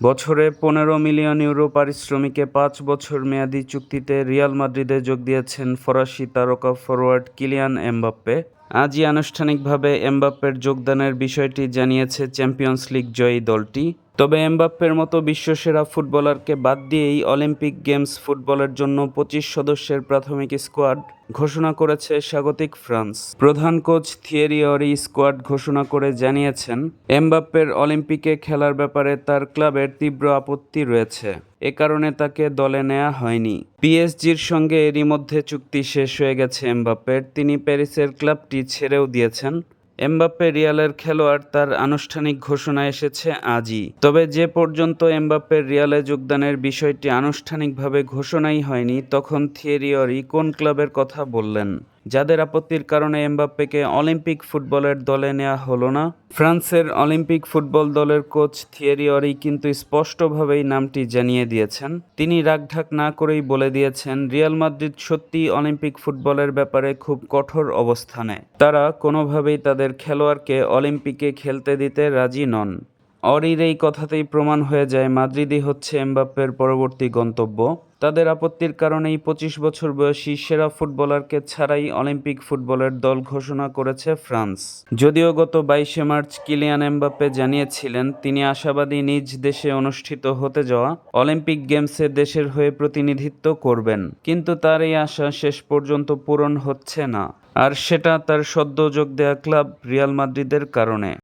বছরে পনেরো million euro পারিশ্রমিকে পাঁচ বছর মেয়াদী চুক্তিতে রিয়াল মাদ্রিদে যোগ দিয়েছেন ফরাসি তারকা ফরোয়ার্ড কিলিয়ান এমবাপ্পে। আজই আনুষ্ঠানিকভাবে এমবাপ্পের যোগদানের বিষয়টি জানিয়েছে চ্যাম্পিয়ন্স লিগ জয়ী দলটি। তবে এমবাপ্পের মতো বিশ্বসেরা ফুটবলারকে বাদ দিয়েই অলিম্পিক গেমস ফুটবলের জন্য পঁচিশ সদস্যের প্রাথমিক স্কোয়াড ঘোষণা করেছে স্বাগতিক ফ্রান্স। প্রধান কোচ থিয়েরি অরি স্কোয়াড ঘোষণা করে জানিয়েছেন, এমবাপ্পের অলিম্পিকে খেলার ব্যাপারে তার ক্লাবের তীব্র আপত্তি রয়েছে। এ কারণে তাকে দলে নেওয়া হয়নি। পিএসজির সঙ্গে এরই মধ্যে চুক্তি শেষ হয়ে গেছে এমবাপ্পের। তিনি প্যারিসের ক্লাবটি ছেড়েও দিয়েছেন। এমবাপ্পে রিয়ালের খেলোয়াড় তার আনুষ্ঠানিক ঘোষণা এসেছে আজই। তবে যে পর্যন্ত এমবাপ্পের রিয়ালে যোগদানের বিষয়টি আনুষ্ঠানিকভাবে ঘোষণাই হয়নি, তখন থিয়েরি অরি কোন ক্লাবের কথা বললেন। যাদের আপত্তির কারণে এমবাপ্পেকে অলিম্পিক ফুটবলের দলে নেওয়া হলো না। ফ্রান্সের অলিম্পিক ফুটবল দলের কোচ থিয়েরিয়রি কিন্তু স্পষ্টভাবেই নামটি জানিয়ে দিয়েছেন। তিনি রাগঢাক না করেই বলে দিয়েছেন, রিয়াল মাদ্রিদ সত্যি অলিম্পিক ফুটবলের ব্যাপারে খুব কঠোর অবস্থানে। তারা কোনোভাবেই তাদের খেলোয়াড়কে অলিম্পিকে খেলতে দিতে রাজি নন। অরির এই কথাতেই প্রমাণ হয়ে যায় মাদ্রিদই হচ্ছে এমবাপ্পের পরবর্তী গন্তব্য। তাদের আপত্তির কারণেই পঁচিশ বছর বয়সী সেরা ফুটবলারকে ছাড়াই অলিম্পিক ফুটবলের দল ঘোষণা করেছে ফ্রান্স। যদিও গত বাইশে মার্চ কিলিয়ান এমবাপ্পে জানিয়েছিলেন, তিনি আশাবাদী নিজ দেশে অনুষ্ঠিত হতে যাওয়া অলিম্পিক গেমসে দেশের হয়ে প্রতিনিধিত্ব করবেন। কিন্তু তার এই আশা শেষ পর্যন্ত পূরণ হচ্ছে না। আর সেটা তার সদ্য যোগ দেয়া ক্লাব রিয়াল মাদ্রিদের কারণে।